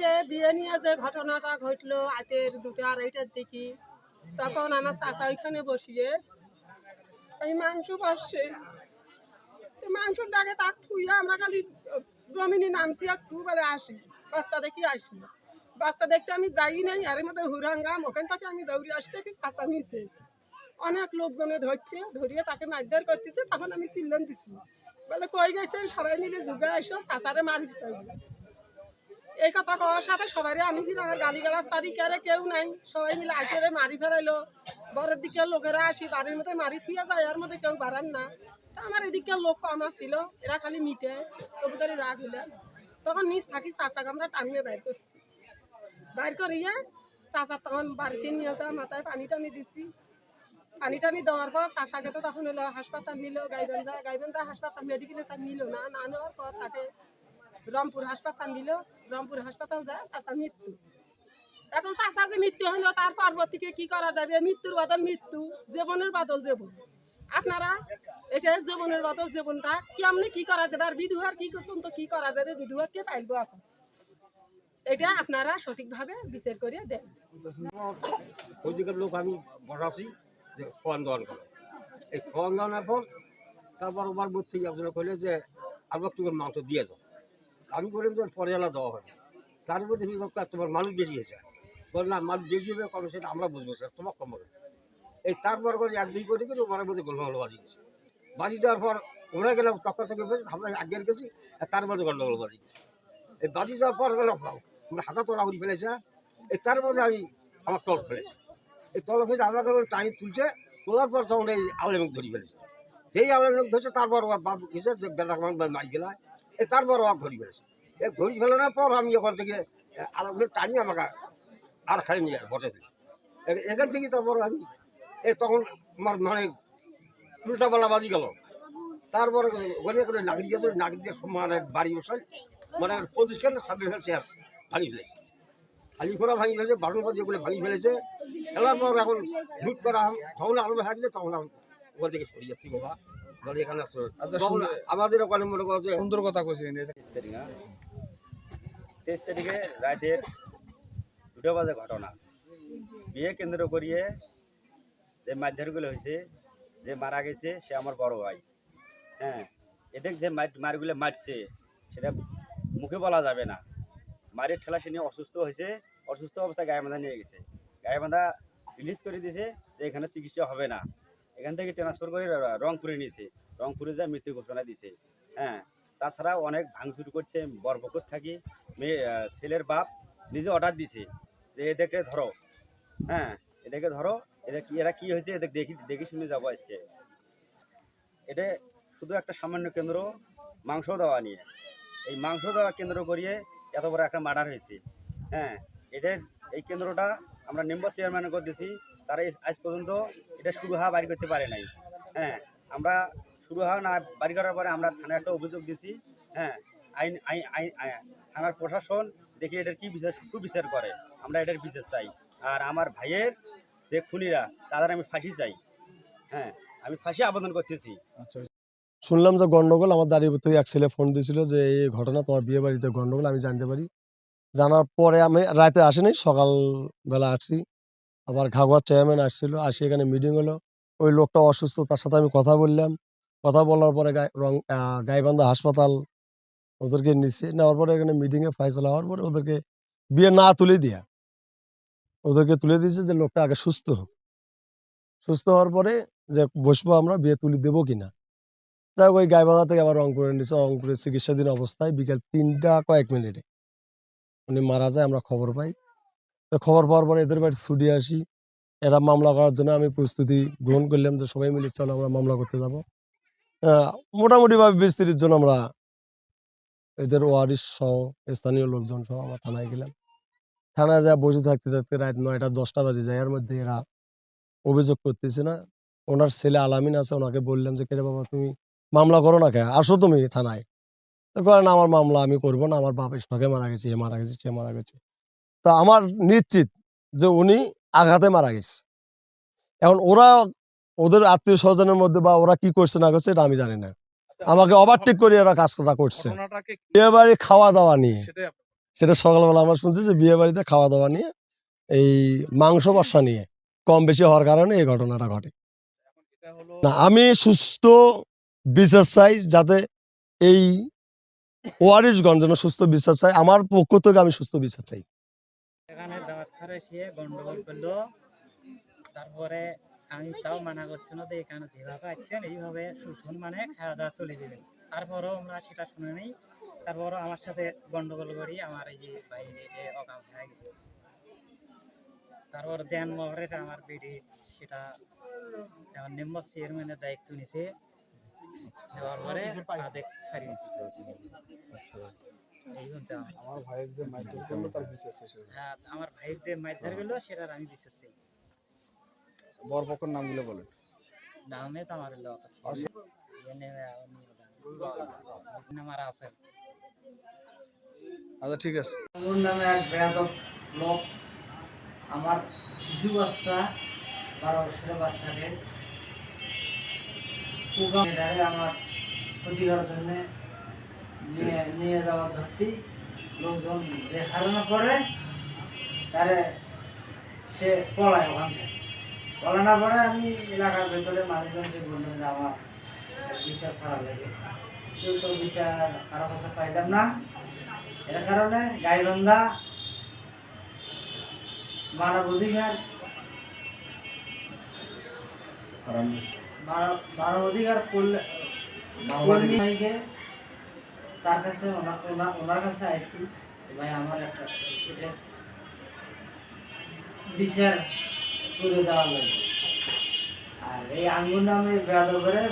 যে বিয়ে নিয়ে যে ঘটনাটা ঘটলো হাতের দুটো আড়াইটার দিকে, তখন আমার চাচা ওইখানে বসিয়ে, এই মাংস বসছে মাংসর ডাকে তাক থুইয়া আমরা খালি জমিনে নামছি, আর তু বলে আসি। বাচ্চা দেখি আসি। বাচ্চা দেখতে আমি যাই নাই এর মধ্যে হুরাঙ্গাম ওখান থেকে আমি দৌড়ে আসতে কি চাচা নিছে। অনেক লোকজনে ধরছে, ধরিয়ে তাকে মারধর করতেছে। তখন আমি চিল্লন দিছি। বলে, কই গেছে সবাই মিলে যুগে এসো চাচারে মার দিতে হবে। এই কথা কওয়ার সাথে সবাই আমি আমার গালি গালাজ তারি কেড়ে কেউ নাই। সবাই মিলে আসরে মারি ফেরাইলো। বরের দিকে লোকেরা আসি, বাড়ির মধ্যে মারি থুয়া যায়, এর মধ্যে কেউ বাড়ান না। তা আমার এদিকে লোক কম ছিল এরা খালি মিটে, কবুতরি রাগ হইলে। তখন নিজ থাকি চাচাকে আমরা টানিয়ে বাইর করছি। বাইর করিয়ে চাচা তখন বাড়িতে নিয়ে যা মাথায় পানি টানি দিছি। পানি টানি দেওয়ার পর চাচাকে তো তখন হলো হাসপাতাল নিল, গাইবান্ধা গাইবান্ধা হাসপাতাল মেডিকেলে তার নিল না না নেওয়ার পর তাকে রংপুর হাসপাতাল নিল রংপুর হাসপাতাল যায় চাচা মৃত্যু। এখন চাচা যে মৃত্যু হইল, তার পরবর্তীকে কি করা যাবে? মৃত্যুর বদল মৃত্যু, জীবনের বদল জীবন। আপনারা এটা জীবনের বদল জীবনটা কেমনি কি করা যাবে? আর বিধুয়ার কি করতুন তো কি করা যাবে? বিধুয়ার কে পাইলবো এখন? এটা আপনারা সঠিকভাবে বিচার করে দেন। লোক আমি বসাছি যে করে। এই খাওয়ান দাওয়ানোর পর তারপর বুথ থেকে একজন কইলে যে আবার তোমার মাংস দিয়ে দাও। আমি বললাম যে পরে দেওয়া হবে তার মধ্যে তোমার মানুষ বেরিয়েছে বল না, মানুষ বেরিয়ে যাবে, কবে সেটা আমরা বুঝব স্যার তোমার কম হবে। এই তারপর করে এক দুই করে কিন্তু ওনার মধ্যে গন্ডগোল বাজি গেছে। বাজি যাওয়ার পর ওরা গেলাম, তখন থেকে বেশ আমরা আগের গেছি, আর তার মধ্যে গন্ডগোল বাজি গেছে। এই বাজি যাওয়ার পর গেলাম আমরা হাতা তোলা করে ফেলেছে এই তার মধ্যে আমি আমার তল ফেলেছি। এই তল ফেলে আমাকে টাইম তুলছে, তোলার পর তখন এই আলেমুখ ধরি ফেলেছে। যেই আলেমুখ ধরছে, তারপর ওর বাপ গেছে, যে বেলা মারি গেলা তারপর ওর ধরি ফেলেছে। এই ধরি ফেলানোর পর আমি ওখান থেকে আর আলাদা টানি আমাকে আর খালি নিয়ে বসে দিল এখান থেকে তারপর আমি, এ তখন আমার মানে উল্টাপাল্লা বাজি গেল। তারপরে ওখানে করে নাগরিক আছে, নাগরিক মানে বাড়ি বসাই মানে পঁচিশ কেন ছাব্বিশ ফেলছে আর ভাঙি ফেলেছে। খালি করা ভাঙি ফেলেছে, বারণ পর যেগুলো ভাঙি ফেলেছে, খেলার পর এখন লুট করা তখন আলো হাঁটলে তখন আমি ওখান থেকে সরিয়ে যাচ্ছি বাবা। আচ্ছা, আমাদের ওখানে মনে করো যে সুন্দর কথা কইছেন তেইশ তারিখ হ্যাঁ। তেইশ তারিখে রাতের দুটো বাজে ঘটনা। বিয়ে কেন্দ্র করিয়ে যে মারধরগুলো হয়েছে যে মারা গেছে সে আমার বড় ভাই। হ্যাঁ এদের যে মার- মারগুলো মারছে সেটা মুখে বলা যাবে না। মারের ঠেলা সে নিয়ে অসুস্থ হয়েছে অসুস্থ অবস্থায় গায়েবান্ধা নিয়ে গেছে। গায়ে বাঁধা রিলিজ করে দিয়েছে যে এখানে চিকিৎসা হবে না। এখান থেকে ট্রান্সফার করে রংপুরে নিয়েছে। রংপুরে যা মৃত্যু ঘোষণা দিয়েছে। হ্যাঁ তাছাড়া অনেক ভাঙচুর করছে বরবকত থাকি, মেয়ে ছেলের বাপ নিজে অর্ডার দিছে যে এদেরকে ধরো। হ্যাঁ এদেরকে ধরো, এদের কি, এরা কী হয়েছে এদের দেখি, দেখে শুনে যাব আজকে। এটা শুধু একটা সামান্য কেন্দ্র, মাংস দেওয়া নিয়ে। এই মাংস দেওয়া কেন্দ্র করিয়ে এত বড় একটা মার্ডার হয়েছে। হ্যাঁ এটার এই কেন্দ্রটা আমরা মেম্বার চেয়ারম্যান করে দিয়েছি। তারা আজ পর্যন্ত এটা শুরু হওয়া বাড়ি করতে পারে নাই। হ্যাঁ আমরা শুরু হওয়া না, বাড়ি করার পরে আমরা থানায় একটা অভিযোগ দিয়েছি হ্যাঁ আইন আইন আইন থানার প্রশাসন দেখি এটার কী বিচার সুবিচার করে। আমরা এটার বিচার চাই। আর আমার ভাইয়ের যে খুনিরা, তাদের আমি ফাঁসি চাই। হ্যাঁ আমি ফাঁসি আবেদন করতেছি। আচ্ছা শুনলাম যে গন্ডগোল, আমার দাঁড়িয়ে থেকে এক ছেলে ফোন দিয়েছিল যে এই ঘটনা তোমার বিয়ে বাড়িতে গন্ডগোল, আমি জানতে পারি। জানার পরে আমি রাতে আসিনি, সকালবেলা আসছি। আবার ঘাগুয়ার চেয়ারম্যান আসছিল, আসি এখানে মিটিং হলো। ওই লোকটা অসুস্থ, তার সাথে আমি কথা বললাম। কথা বলার পরে রং গাইবান্ধা হাসপাতাল ওদেরকে নিচ্ছে নেওয়ার পরে এখানে মিটিংয়ে ফয়সলা হওয়ার পরে ওদেরকে বিয়ে না তুলে দিয়া, ওদেরকে তুলে দিয়েছে যে লোকটা আগে সুস্থ হোক। সুস্থ হওয়ার পরে যে বসবো আমরা, বিয়ে তুলে দেবো কিনা যাই হোক, ওই গাইবান্ধা থেকে আবার রংপুরে নিচ্ছে রংপুরে চিকিৎসাধীন অবস্থায় বিকেল তিনটা কয়েক মিনিটে। উনি মারা যায়, আমরা খবর পাই। খবর পাওয়ার পরে এদের বাড়ি ছুটি আসি। এরা মামলা করার জন্য আমি প্রস্তুতি গ্রহণ করলাম যে সবাই মিলে চলো আমরা মামলা করতে যাব। মোটামুটিভাবে বিস্তৃতির জন্য আমরা এদের ওয়ারিস সহ, স্থানীয় লোকজন সহ আমরা থানায় গেলাম। থানায় যা বসে থাকতে থাকতে রাত নয়টা, দশটা বাজে যায়। এর মধ্যে এরা অভিযোগ করতেছে না। ওনার ছেলে আলামিন আছে, ওনাকে বললাম যে, কেরে বাবা, তুমি মামলা করো না কে আসো তুমি থানায়। তো করেন, আমার মামলা আমি করব না। আমার বাপ স্টকে মারা গেছে, এ মারা গেছে, সে মারা গেছে। তা আমার নিশ্চিত যে উনি আঘাতে মারা গেছে। এখন ওরা ওদের আত্মীয় স্বজনের মধ্যে বা ওরা কি করছে না করছে এটা আমি জানি না। আমাকে ওভারটেক করে এরা কাজটা করছে। বিয়ে বাড়ি খাওয়া দাওয়া নিয়ে। সেটা সকালবেলা আমরা শুনছি যে বিয়ে বাড়িতে খাওয়া দাওয়া নিয়ে এই মাংস বর্ষা নিয়ে কম বেশি হওয়ার কারণে এই ঘটনাটা ঘটে। না আমি সুস্থ বিচার চাই যাতে এই ওয়ারিশগঞ্জ যেন সুস্থ বিচার চাই। আমার পক্ষ থেকে আমি সুস্থ বিচার চাই। এখানে সে গন্ডগোল করল। তারপরে আমি তাও মানা করছি না যে এখানে যেভাবে আসছেন এইভাবে শুশুন মানে খাওয়া দাওয়া চলে দিলেন তারপরেও আমরা সেটা শুনে নেই। তারপরও আমার সাথে গন্ডগোল করি আমার এই যে বাইরে যে অকাম হয়ে গেছে। তারপর দেন মহরের আমার বেডি সেটা আমার নিম্ন চেয়ারম্যানের দায়িত্ব নিছে। দেওয়ার পরে তাদের আমার আমার ভাইয়ের যে মাইকেল করল তার বিশেষ শেষে হ্যাঁ আমার ভাইয়ের যে মাইর ধরে গেল সেটার আমি বিশ্বাস চাই বরপক্ষের নামগুলো বলেন দামে তো আমার আমার আছে আচ্ছা ঠিক আছে। আমার নামে এক বেয়াদব লোক। আমার শিশু বাচ্চা বারো বছরের বাচ্চাকে। আমার ক্ষতি করার জন্য নিয়ে নিয়ে যাওয়ার ধরতি। লোকজন দেখানো করে তারে সে পলায় ওখান থেকে। পলানোর পরে আমি এলাকার ভেতরে মানুষজনকে বললাম যে আমার বিচার খারাপ লাগে। কেউ তো বিচার কারও কাছে পাইলাম না। এর কারণে গাইবান্ধা মানব অধিকার মানব- অধিকার করলে তার কাছে ওনা- ওনা- ওনার কাছে আইসি ভাই আমার একটা বিচার করে দেওয়া লাগবে আর এই আঙ্গুর নামে বেয়াদ করে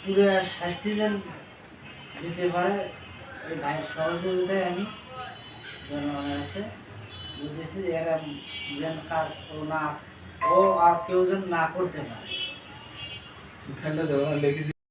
পুরো শাস্তি যেন দিতে পারে এই ভাইয়ের সহযোগিতায় আমি জনগণের কাছে বুঝেছি যে এরা যেন কাজ ও না ও আর কেউ যেন না করতে পারে